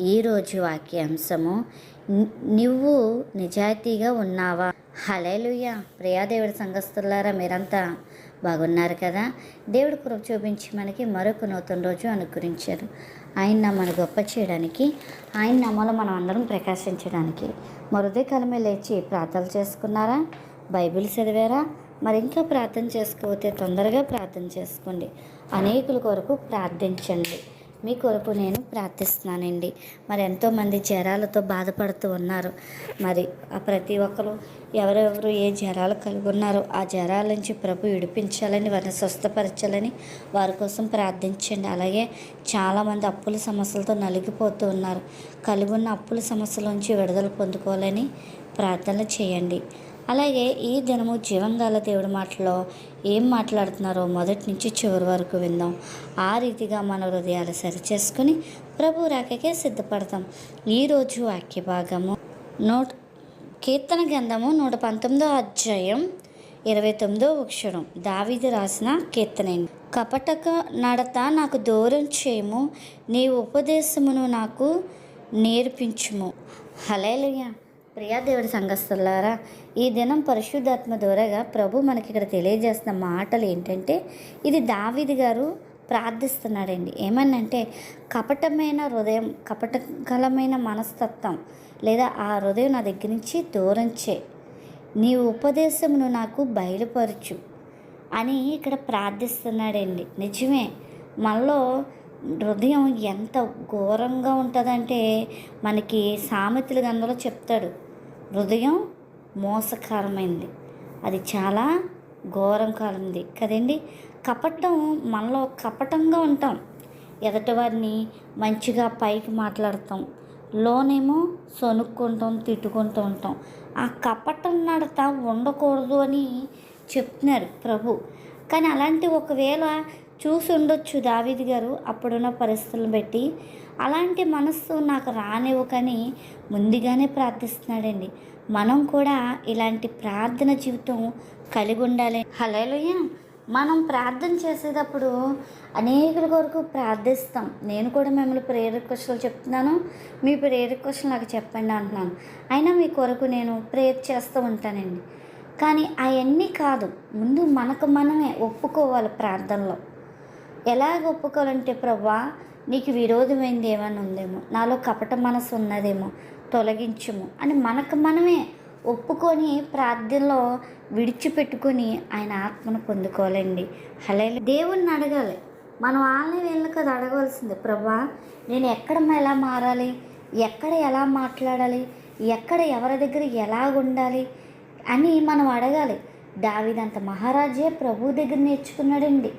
ఈరోజు వాక్యాంశము. నువ్వు నిజాయితీగా ఉన్నావా? హలేలుయ్య ప్రియాదేవుడి సంఘస్థులారా మీరంతా బాగున్నారు కదా? దేవుడు కృప చూపించి మనకి మరొక నూతన రోజు అనుగ్రహించారు. ఆయన మన గొప్ప చేయడానికి ఆయన నామలో మనం అందరం ప్రకాశించడానికి. మరుదే లేచి ప్రార్థనలు చేసుకున్నారా? బైబిల్ చదివారా? మరి ఇంకా ప్రార్థన చేసుకోతే తొందరగా ప్రార్థన చేసుకోండి. అనేకుల కొరకు ప్రార్థించండి. మీ కొరకు నేను ప్రార్థిస్తున్నానండి. మరి ఎంతోమంది జ్వరాలతో బాధపడుతూ ఉన్నారు. మరి ఆ ప్రతి ఒక్కరు ఎవరెవరు ఏ జ్వరాలు కలిగి ఉన్నారో ఆ జ్వరాల నుంచి ప్రభు విడిపించాలని వారిని స్వస్థపరచాలని వారి కోసం ప్రార్థించండి. అలాగే చాలామంది అప్పుల సమస్యలతో నలిగిపోతూ ఉన్నారు. కలిగి ఉన్న అప్పుల సమస్యల నుంచి విడుదల పొందుకోవాలని ప్రార్థన చేయండి. అలాగే ఈ దినము జీవంగాల దేవుడి మాటలో ఏం మాట్లాడుతున్నారో మొదటి నుంచి చివరి వరకు విందాం. ఆ రీతిగా మన హృదయాలు సరిచేసుకుని ప్రభు రాకకే సిద్ధపడతాం. ఈరోజు వాక్య భాగము నూట కీర్తన గ్రంథము నూట పంతొమ్మిదో అధ్యాయం ఇరవై తొమ్మిదో అక్షరం దావిది రాసిన కీర్తన కపటక నడత నాకు దూరం చేయము నీ ఉపదేశమును నాకు నేర్పించుము. హలేలుయా ప్రియాదేవుడి సంఘస్థులారా ఈ దినం పరిశుద్ధాత్మ ద్వారాగా ప్రభు మనకి ఇక్కడ తెలియజేస్తున్న మాటలు ఏంటంటే ఇది దావిది గారు ప్రార్థిస్తున్నాడండి. ఏమనంటే కపటమైన హృదయం కపటకలమైన మనస్తత్వం లేదా ఆ హృదయం నా దగ్గర నుంచి దూరం చే నీ ఉపదేశమును నాకు బయలుపరచు అని ఇక్కడ ప్రార్థిస్తున్నాడండి. నిజమే మనలో హృదయం ఎంత ఘోరంగా ఉంటుందంటే మనకి సామెతలు గంధలో చెప్తాడు. హృదయం మోసకరమైంది. అది చాలా ఘోరం కాలంది కదండి? కపటం మనలో కపటంగా ఉంటాం. ఎదటివారిని మంచిగా పైకి మాట్లాడతాం. లోనేమో సొనుక్కుంటాం తిట్టుకుంటూ ఉంటాం. ఆ కపటం నడత ఉండకూడదు అని చెప్తున్నారు ప్రభు. కానీ అలాంటి ఒకవేళ చూసి ఉండొచ్చు దావిది గారు అప్పుడున్న పరిస్థితులను బట్టి. అలాంటి మనస్సు నాకు రానివ్వకని ముందుగానే ప్రార్థిస్తున్నాడండి. మనం కూడా ఇలాంటి ప్రార్థన జీవితం కలిగి ఉండాలి. హలోయ మనం ప్రార్థన చేసేటప్పుడు అనేకుల కొరకు ప్రార్థిస్తాం. నేను కూడా మిమ్మల్ని ప్రేయర్ రిక్వెస్ట్లు చెప్తున్నాను. మీ ప్రేయర్ రిక్వెస్ట్లు నాకు చెప్పండి అంటున్నాను. అయినా మీ కొరకు నేను ప్రేయర్ చేస్తూ ఉంటానండి. కానీ అవన్నీ కాదు. ముందు మనకు మనమే ఒప్పుకోవాలి ప్రార్థనలో. ఎలాగ ఒప్పుకోవాలంటే ప్రభా నీకు విరోధమైంది ఏమైనా ఉందేమో? నాలో కపట మనసు ఉన్నదేమో? తొలగించము. అని మనకు మనమే ఒప్పుకొని ప్రార్థనలో విడిచిపెట్టుకొని ఆయన ఆత్మను పొందుకోవాలండి. హలే దేవుణ్ణి అడగాలి. మనం వాళ్ళని వీళ్ళని కదా అడగవలసింది. ప్రభా నేను ఎక్కడ ఎలా మారాలి? ఎక్కడ ఎలా మాట్లాడాలి? ఎక్కడ ఎవరి దగ్గర ఎలా ఉండాలి? అని మనం అడగాలి. దావిదంత మహారాజే ప్రభు దగ్గర నేర్చుకున్నాడండి.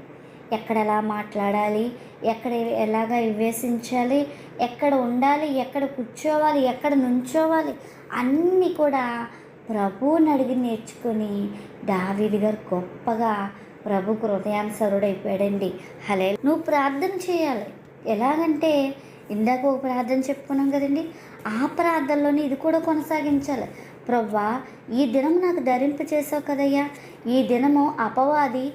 ఎక్కడ ఎలా మాట్లాడాలి ఎక్కడ ఎలాగ వివేశించాలి ఎక్కడ ఉండాలి ఎక్కడ కూర్చోవాలి ఎక్కడ నుంచోవాలి అన్నీ కూడా ప్రభువుని అడిగి నేర్చుకుని దావీది గారు గొప్పగా ప్రభుకు హృదయానుసరుడైపోయాడండి. హలే నువ్వు ప్రార్థన చేయాలి. ఎలాగంటే ఇందాక ఒక ప్రార్థన చెప్పుకున్నాం కదండి ఆ ప్రార్థనలోనే ఇది కూడా కొనసాగించాలి. ప్రవ్వా ఈ దినం నాకు ధరింపు చేసావు కదయ్యా ఈ దినము అపవాది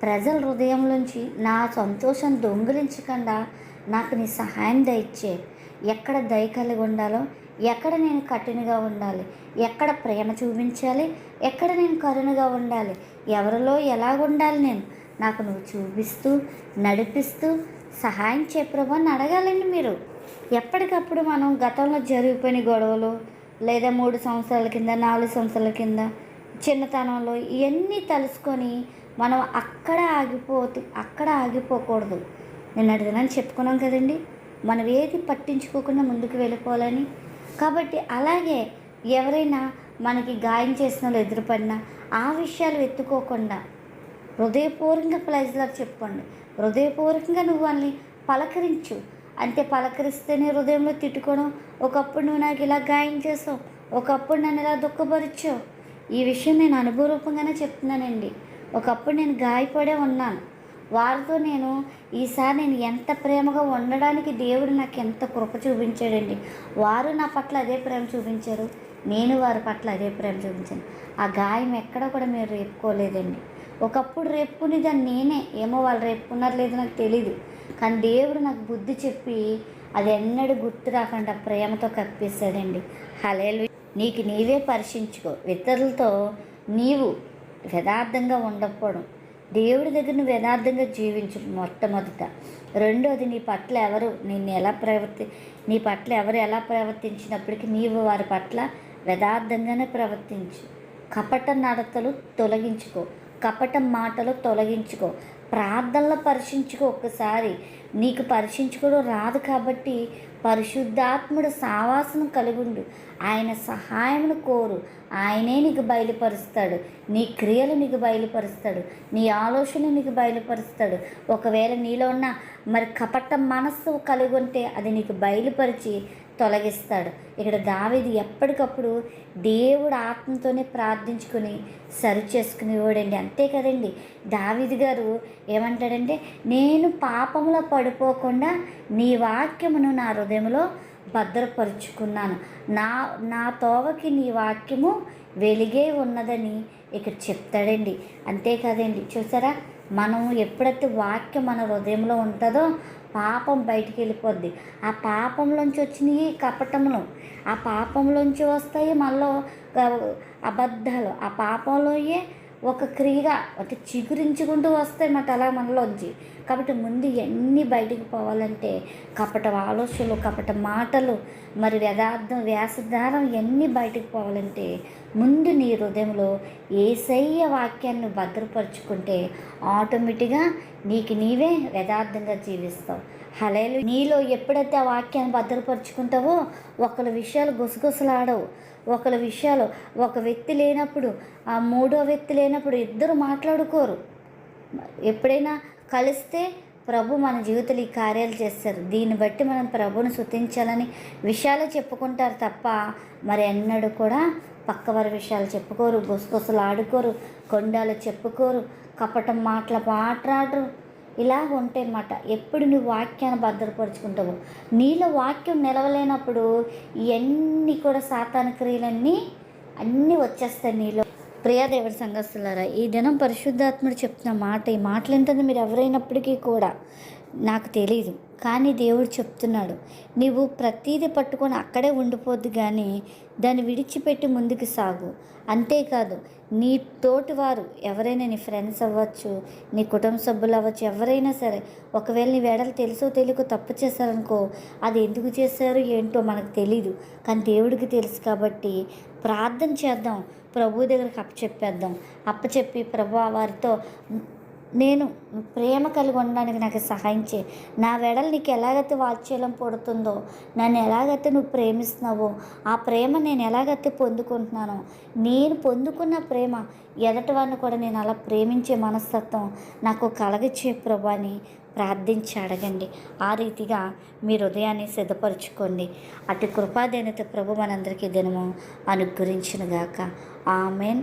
ప్రజల హృదయంలోంచి నా సంతోషం దొంగిలించకుండా నాకు నీ సహాయం దయచ్చే ఎక్కడ దయ కలిగి ఉండాలో ఎక్కడ నేను కఠినగా ఉండాలి ఎక్కడ ప్రేమ చూపించాలి ఎక్కడ నేను కరుణగా ఉండాలి ఎవరిలో ఎలా ఉండాలి నేను? నాకు నువ్వు చూపిస్తూ నడిపిస్తూ సహాయం చే ప్రభు అని అడగాలండి మీరు. ఎప్పటికప్పుడు మనం గతంలో జరిగిపోయిన గొడవలు లేదా మూడు సంవత్సరాల కింద నాలుగు సంవత్సరాల కింద చిన్నతనంలో ఇవన్నీ తలుసుకొని మనం అక్కడ ఆగిపోతు అక్కడ ఆగిపోకూడదు. నేను దినాన్ని చెప్పుకున్నాం కదండి. మనం ఏది పట్టించుకోకుండా ముందుకు వెళ్ళిపోవాలని. కాబట్టి అలాగే ఎవరైనా మనకి గాయం చేసిన వాళ్ళు ఎదురుపడినా ఆ విషయాలు ఎత్తుకోకుండా హృదయపూర్వకంగా ప్రైజ్లకు చెప్పండి హృదయపూర్వకంగా నువ్వు వాళ్ళని పలకరించు. అంతే పలకరిస్తేనే హృదయంలో తిట్టుకోవడం. ఒకప్పుడు నువ్వు నాకు ఇలా గాయం చేసావు. ఒకప్పుడు నన్ను ఇలా దుఃఖపరిచావు. ఈ విషయం నేను అనుభవరూపంగానే చెప్తున్నానండి. ఒకప్పుడు నేను గాయపడే ఉన్నాను. వారితో నేను ఈసారి నేను ఎంత ప్రేమగా ఉండడానికి దేవుడు నాకు ఎంత కృప చూపించాడండి. వారు నా పట్ల అదే ప్రేమ చూపించారు. నేను వారి పట్ల అదే ప్రేమ చూపించాను. ఆ గాయం ఎక్కడ కూడా మీరు రేపుకోలేదండి. ఒకప్పుడు రేపుకునేదాన్ని నేనే. ఏమో వాళ్ళు రేపుకున్నారు లేదో నాకు తెలీదు. కానీ దేవుడు నాకు బుద్ధి చెప్పి అది ఎన్నడూ గుర్తు రాకుండా ప్రేమతో కప్పిస్తాడండి. హలేలు నీకు నీవే పరీక్షించుకో ఇతరులతో నీవు యథార్థంగా ఉండకపోవడం. దేవుడి దగ్గర నువ్వు యథార్థంగా జీవించు మొట్టమొదట. రెండోది నీ పట్ల ఎవరు నిన్ను ఎలా ప్రవర్తి నీ పట్ల ఎవరు ఎలా ప్రవర్తించినప్పటికీ నీవు వారి పట్ల యథార్థంగానే ప్రవర్తించు. కపట నడతలు తొలగించుకో. కపట మాటలు తొలగించుకో. ప్రార్థనలు పరీక్షించుకో ఒక్కసారి. నీకు పరీక్షించుకోవడం రాదు కాబట్టి పరిశుద్ధాత్ముడు సావాసనం కలుగుండు. ఆయన సహాయమును కోరు. ఆయనే నీకు బయలుపరుస్తాడు. నీ క్రియలు నీకు బయలుపరుస్తాడు. నీ ఆలోచన నీకు బయలుపరుస్తాడు. ఒకవేళ నీలో ఉన్న మరి కపట మనస్సు కలిగి ఉంటే అది నీకు బయలుపరిచి తొలగిస్తాడు. ఇక్కడ దావిది ఎప్పటికప్పుడు దేవుడు ఆత్మతోనే ప్రార్థించుకుని సరి చేసుకునేవాడండి. అంతే కదండి. దావిది గారు ఏమంటాడంటే నేను పాపంలో పడిపోకుండా నీ వాక్యమును నా హృదయంలో భద్రపరుచుకున్నాను. నా నా తోవకి నీ వాక్యము వెలిగే ఉన్నదని ఇక్కడ చెప్తాడండి. అంతేకాదండి చూసారా? మనం ఎప్పుడైతే వాక్యం మన హృదయంలో ఉంటుందో పాపం బయటికి వెళ్ళిపోద్ది. ఆ పాపంలోంచి వచ్చినాయి కపటములు. ఆ పాపంలోంచి వస్తాయి మళ్ళీ అబద్ధాలు. ఆ పాపంలోయే ఒక క్రియగా అంటే చిగురించుకుంటూ వస్తాయి మాట అలా మనలోంచి. కాబట్టి ముందు ఎన్ని బయటికి పోవాలంటే కపట ఆలోచనలు కపట మాటలు మరి వ్యదార్థం వ్యాసధారం ఎన్ని బయటికి పోవాలంటే ముందు నీ హృదయంలో ఏసయ్య వాక్యాన్ని భద్రపరుచుకుంటే ఆటోమేటిక్గా నీకు నీవే యథార్థంగా జీవిస్తావు. హలేలు నీలో ఎప్పుడైతే ఆ వాక్యాన్ని భద్రపరుచుకుంటావో ఒకరి విషయాలు గుసగుసలాడవు. ఒకరి విషయాలు ఒక వ్యక్తి లేనప్పుడు ఆ మూడో వ్యక్తి లేనప్పుడు ఇద్దరు మాట్లాడుకోరు. ఎప్పుడైనా కలిస్తే ప్రభు మన జీవితంలో ఈ కార్యాలు చేస్తారు. దీన్ని బట్టి మనం ప్రభుని శుతించాలని విషయాలు చెప్పుకుంటారు తప్ప మరి ఎన్నడూ కూడా పక్కవారి విషయాలు చెప్పుకోరు గుసగుసలు ఆడుకోరు కొండాలు చెప్పుకోరు కపటం మాటలు మాట్లాడరు. ఇలా ఉంటే మాట ఎప్పుడు నువ్వు వాక్యాన్ని భద్రపరుచుకుంటావు. నీలో వాక్యం నిలవలేనప్పుడు ఇవన్నీ కూడా సాతాన క్రియలన్నీ అన్నీ వచ్చేస్తాయి నీలో. ప్రియదేవుడి సంఘస్థులారా ఈ దినం పరిశుద్ధాత్ముడు చెప్తున్న మాట ఈ మాటలు ఏంటంటే మీరు ఎవరైనప్పటికీ కూడా నాకు తెలియదు కానీ దేవుడు చెప్తున్నాడు నీవు ప్రతీది పట్టుకొని అక్కడే ఉండిపోద్దు కానీ దాన్ని విడిచిపెట్టి ముందుకు సాగు. అంతేకాదు నీ తోటి వారు ఎవరైనా నీ ఫ్రెండ్స్ అవ్వచ్చు నీ కుటుంబ సభ్యులు అవ్వచ్చు ఎవరైనా సరే ఒకవేళ నీ వేడలు తెలుసో తెలియకో తప్పు చేశారనుకో అది ఎందుకు చేశారు ఏంటో మనకు తెలీదు. కానీ దేవుడికి తెలుసు కాబట్టి ప్రార్థన చేద్దాం. ప్రభు దగ్గరికి అప్పచెప్పేద్దాం. అప్పచెప్పి ప్రభు వారితో నేను ప్రేమ కలిగి ఉండడానికి నాకు సహాయం చే నా వెడలు నీకు ఎలాగైతే వాత్సల్యం పడుతుందో నన్ను ఎలాగైతే నువ్వు ప్రేమిస్తున్నావో ఆ ప్రేమ నేను ఎలాగైతే పొందుకుంటున్నానో నేను పొందుకున్న ప్రేమ ఎదటి వారిని కూడా నేను అలా ప్రేమించే మనస్తత్వం నాకు కలగచ్చే ప్రభు అని ప్రార్థించి అడగండి. ఆ రీతిగా మీ హృదయాన్ని సిద్ధపరచుకోండి. అటు కృపాదేనత ప్రభు మనందరికీ దినము అనుగ్రహించినగాక. ఆమెన్.